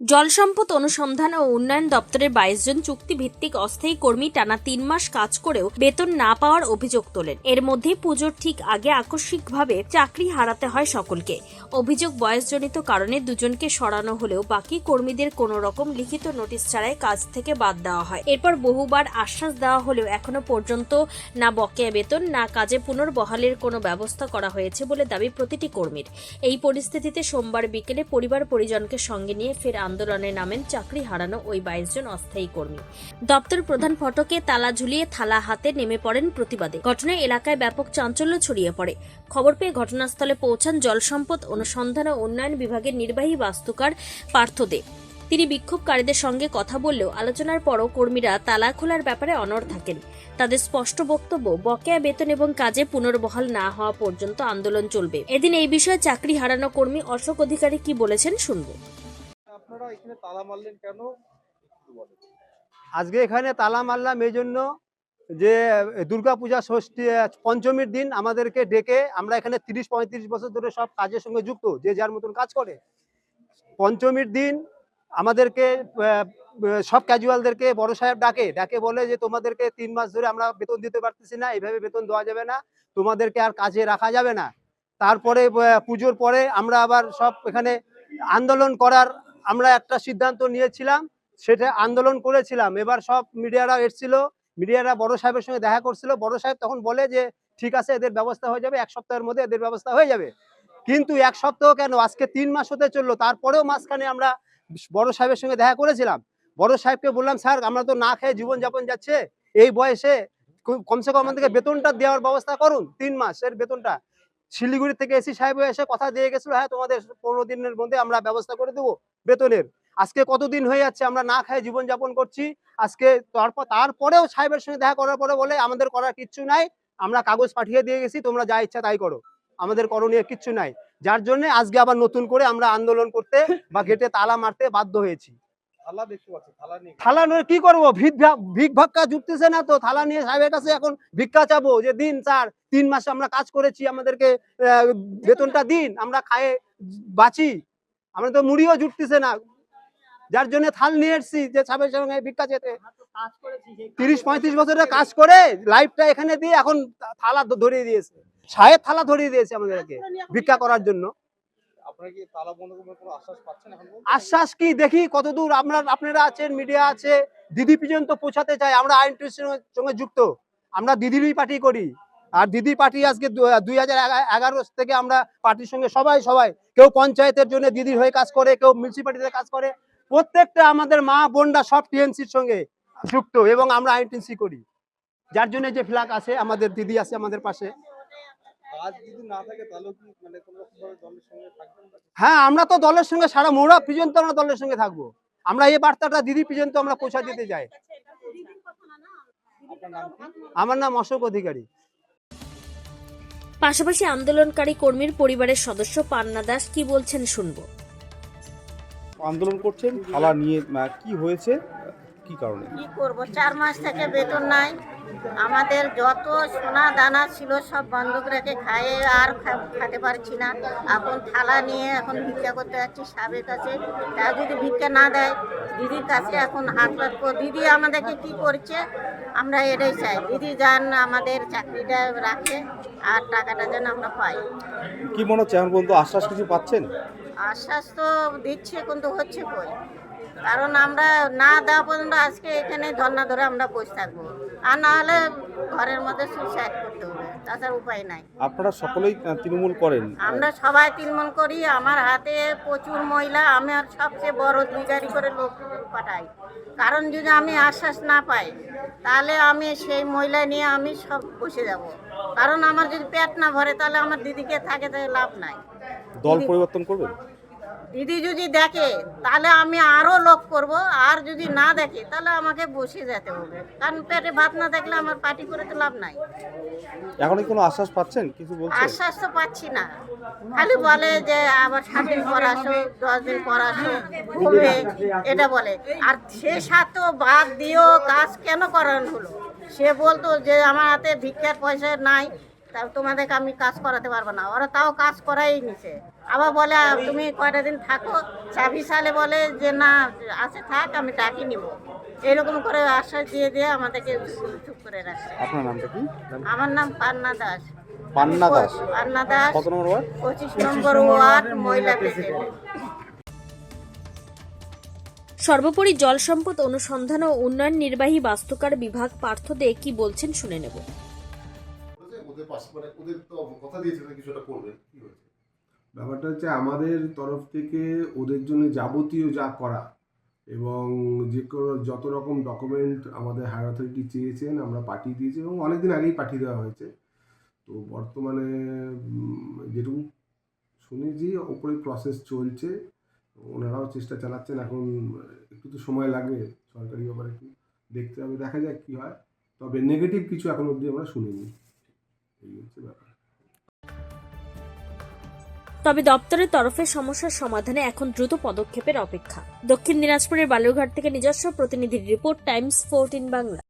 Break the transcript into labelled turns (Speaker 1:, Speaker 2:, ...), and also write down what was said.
Speaker 1: জল সম্পদ অনুসন্ধান ও উন্নয়ন দপ্তরের বাইশ জন চুক্তিভিত্তিক অস্থায়ী কর্মী টানা তিন মাস কাজ করেও বেতন না পাওয়ার অভিযোগ তোলেন। এর মধ্যে পুজোর ঠিক আগে আকস্মিকভাবে চাকরি হারাতে হয় সকলকে। অভিযোগ বয়সজনিত কারণে দুজনকে সরানো হলেও বাকি কর্মীদের কোনো রকম লিখিত নোটিশ ছাড়াই কাজ থেকে বাদ দেওয়া হয়। এরপর বহুবার আশ্বাস দেওয়া হলেও এখনও পর্যন্ত না বকেয়া বেতন, না কাজে পুনর্বহালের কোনো ব্যবস্থা করা হয়েছে বলে দাবি প্রতিটি কর্মীর। এই পরিস্থিতিতে সোমবার বিকেলে পরিবার পরিজনকে সঙ্গে নিয়ে ফের আন্দোলনে নামেন চাকরি হারানো ওই বাইশ জন অস্থায়ী কর্মী। দপ্তর প্রধান ফটকে তালা ঝুলিয়ে থালা হাতে নেমে পড়েন প্রতিবাদে। ঘটনায় এলাকায় ব্যাপক চাঞ্চল্য ছড়িয়ে পড়ে। খবর পেয়ে ঘটনাস্থলে পৌঁছান জলসম্পদ অনুসন্ধান ও উন্নয়ন বিভাগের নির্বাহী বাস্তুকার পার্থ দে। তিনি বিক্ষোভকারীদের সঙ্গে কথা বললেও আলোচনার পরও কর্মীরা তালা খোলার ব্যাপারে অনড় থাকেন। তাদের স্পষ্ট বক্তব্য, বকেয়া বেতন এবং কাজে পুনর্বহাল না হওয়া পর্যন্ত আন্দোলন চলবে। এদিন এই বিষয়ে চাকরি হারানো কর্মী অশোক অধিকারী কি বলেছেন শুনব।
Speaker 2: এখানে তালা মারলেন কেন?
Speaker 3: আজকে এখানে তালা মারলাম এই জন্য যে দুর্গা পূজা ষষ্ঠী পঞ্চমীর দিন আমাদেরকে ডেকে আমরা এখানে তিরিশ, পঁয়ত্রিশ বছর ধরে সব কাজের সঙ্গে যুক্ত, যে যার মতন কাজ করে। পঞ্চমীর দিন আমাদেরকে সব ক্যাজুয়ালদেরকে বড় সাহেব ডাকে ডাকে বলে যে, তোমাদেরকে তিন মাস ধরে আমরা বেতন দিতে পারতেছি না এইভাবে বেতন দেওয়া যাবে না, তোমাদেরকে আর কাজে রাখা যাবে না। তারপরে পুজোর পরে আমরা আবার সব এখানে আন্দোলন করার আমরা একটা সিদ্ধান্ত নিয়েছিলাম, সেটা আন্দোলন করেছিলাম। এবার সব মিডিয়ারা এসেছিল, মিডিয়ারা বড় সাহেবের সঙ্গে দেখা করছিল। বড় সাহেব তখন বলে যে, ঠিক আছে, এদের ব্যবস্থা হয়ে যাবে, এক সপ্তাহের মধ্যে এদের ব্যবস্থা হয়ে যাবে। কিন্তু এক সপ্তাহ কেন? আজকে তিন মাস হতে চলল, তারপরেও মাঝখানে আমরা বড় সাহেবের সঙ্গে দেখা করেছিলাম। বড় সাহেবকে বললাম, স্যার, আমরা তো না খেয়ে জীবনযাপন যাচ্ছে। এই বয়সে কমসে কম আমাদেরকে বেতনটা দেওয়ার ব্যবস্থা করুন, তিন মাসের বেতনটা। শিলিগুড়ি থেকে এসি সাহেব এসে কথা দিয়ে গেছিল হ্যাঁ তোমাদের পনেরো দিনের মধ্যে আমরা ব্যবস্থা করে দেবো। বেতনের। আজকে কতদিন হয়ে যাচ্ছে আমরা না খেয়ে জীবনযাপন করছি। আজকে তারপর তারপরেও সাহেবের সঙ্গে দেখা করার পরে বলে আমাদের করার কিচ্ছু নাই আমরা কাগজ পাঠিয়ে দিয়ে গেছি তোমরা যা ইচ্ছা তাই করো। আমাদের করণীয় কিচ্ছু নাই। যার জন্য আজকে আবার নতুন করে আমরা আন্দোলন করতে বা গেটে তালা মারতে বাধ্য হয়েছি।
Speaker 2: থালা নিয়ে।
Speaker 3: কি করব? ভিক ভিক ভাক্কা জুটতেছে না তো? থালা নিয়ে সাহেবের কাছে এখন ভিক্ষা চাবো যে দিন স্যার তিন মাস আমরা কাজ করেছি আমাদেরকে বেতনটা দিন আমরা খায়ে বাঁচি। আমরা তো মুড়িও জুটতেছে না। যার জন্য থাল নিয়ে এসছি যে সাহেবের সঙ্গে ভিক্ষা চেতে। তিরিশ পঁয়ত্রিশ বছরের কাজ করে লাইফটা এখানে দিয়ে এখন থালা ধরিয়ে দিয়েছে। সাহেব থালা ধরিয়ে দিয়েছে আমাদেরকে ভিক্ষা করার জন্য?
Speaker 2: আশ্বাস
Speaker 3: কি দেখি কতদূর আমরা আপনারা আছেন মিডিয়া আছে দিদি পর্যন্ত পৌঁছাতে চাই। আমরা আইন সঙ্গে যুক্ত। আমরা দিদিরই পার্টি করি। আর দিদি পার্টি আজকে দুই হাজার থেকে আমরা পার্টির সঙ্গে সবাই সবাই কেউ পঞ্চায়েতের জন্য দিদির হয়ে কাজ করে কেউ মিউনিসিপালিটিতে কাজ করে প্রত্যেকটা আমাদের মা বোনরা সব টিএমসির সঙ্গে যুক্ত এবং আমরা আইনটিএনসি করি। যার জন্য যে ফ্ল্যাগ আছে আমাদের দিদি আছে আমাদের পাশে।
Speaker 2: মানে কোনো রকম ভাবে দলের সঙ্গে থাকবেন না?
Speaker 3: হ্যাঁ আমরা তো দলের সঙ্গে সারা মোড়া পর্যন্ত আমরা দলের সঙ্গে থাকব। আমরা এই বার্তাটা দিদি পর্যন্ত আমরা পৌঁছা দিতে চাই।
Speaker 2: কি?
Speaker 3: আমার নাম অশোক অধিকারী।
Speaker 1: পাশাপাশি আন্দোলনকারী কর্মীর পরিবারের সদস্য পান্না দাস কি বলছেন শুনব।
Speaker 2: আন্দোলন করছেন থালা নিয়ে কি হয়েছে? কি কারণে?
Speaker 4: কি করব? চার মাস থেকে বেতন নাই। আমাদের যত সোনা দানা ছিল সব বন্ধক রেখে খায়ে আর খেতে পারছি না। এখন থালা নিয়ে এখন ভিক্ষা করতে যাচ্ছি সাবের কাছে তা যদি ভিক্ষা না দেয় দিদির কাছে এখন হাত পাত কর- দিদি আমাদেরকে কি করছে? আমরা এটাই চাই। দিদি যান আমাদের চাকরিটা রাখে আর টাকাটা যেন আমরা পাই।
Speaker 2: কি মনে হচ্ছে এখন পর্যন্ত আশ্বাস কিছু পাচ্ছেন?
Speaker 4: আশ্বাস তো দিচ্ছে কিন্তু হচ্ছে কই? কারণ আমরা না দেওয়া পর্যন্ত আজকে এখানে ধর্না ধরে আমরা বসে থাকব। আর না হলে ঘরের মধ্যে সুইসাইড করতে হবে তাছাড়া উপায় নাই।
Speaker 2: আপনারা সকলেই তৃণমূল করেন।
Speaker 4: আমরা সবাই তৃণমূল করি আমার হাতে প্রচুর মহিলা আমি আর সবচেয়ে বড় দুই গাড়ি করে লোক পাঠাই। কারণ যদি আমি আশ্বাস না পাই তাহলে আমি সেই মহিলা নিয়ে আমি সব বসে যাব। কারণ আমার যদি পেট না ভরে তাহলে আমার দিদিকে থাকে তাহলে লাভ নাই।
Speaker 2: দল পরিবর্তন করবেন?
Speaker 4: দিদি যদি দেখে তাহলে আমি আরও লোক করব। আর যদি না দেখে তাহলে আমাকে বসে যেতে হবে। কারণ পেটে ভাত না দেখলে আমার পার্টি করে তো লাভ নাই।
Speaker 2: এখন কোনো আশ্বাস পাচ্ছেন? কিছু বলছে?
Speaker 4: আশ্বাস তো পাচ্ছি না। খালি বলে যে আবার সাত দিন পর আসো দশ দিন পর আসো হবে এটা বলে। আর সে সাথে বাদ দিয়েও কাজ কেন করানো হলো? সে বলতো যে আমার হাতে ভিক্ষার পয়সা নাই। তোমাদেরকে আমি কাজ করাতে পারব না। ওরা তাও কাজ করাই নিছে। আবার বলে তুমি কয়টা দিন থাকো? ছাব্বিশ সালে বলে যে না আছে থাক আমি ডাকি নিব। এরকম করে আশ্বাস দিয়ে দিয়ে আমাদেরকে চুপ করে রাখছে।
Speaker 2: আপনার নামটা কি?
Speaker 4: আমার নাম পান্না দাস।
Speaker 2: পান্না দাস।
Speaker 4: পান্না দাস
Speaker 2: কত নম্বর ওয়ার্ড?
Speaker 4: পঁচিশ নম্বর ওয়ার্ড মহিলা প্রেসিডেন্ট।
Speaker 1: সর্বোপরি জল সম্পদ অনুসন্ধান ও উন্নয়ন নির্বাহী বাস্তুকার বিভাগ পার্থ দে কি বলছেন শুনে নেব।
Speaker 5: ওদের পাশে মানে ওদের তো কথা দিয়েছে যে কিছুটা করবে। কি হয়েছে?
Speaker 6: ব্যাপারটা হচ্ছে আমাদের তরফ থেকে ওদের জন্য যাবতীয় যা করা এবং যে কোনো যত রকম ডকুমেন্ট আমাদের হায়ার অথরিটি চেয়েছেন, আমরা পাঠিয়ে দিয়েছি এবং অনেকদিন আগেই পাঠিয়ে দেওয়া হয়েছে। তো বর্তমানে যেটুকু শুনেছি, ওপরে প্রসেস চলছে। ওনারাও চেষ্টা চালাচ্ছেন, এখন একটু তো সময় লাগবে সরকারি ব্যাপারে একটু দেখতে হবে, দেখা যাক কী হয়। তবে নেগেটিভ কিছু এখন অবধি আমরা শুনিনি।
Speaker 1: তবে দপ্তরের তরফে সমস্যার সমাধানে এখন দ্রুত পদক্ষেপের অপেক্ষা। দক্ষিণ দিনাজপুরের বালুরঘাট থেকে নিজস্ব প্রতিনিধির রিপোর্ট, টাইমস, ফোরটিন বাংলা।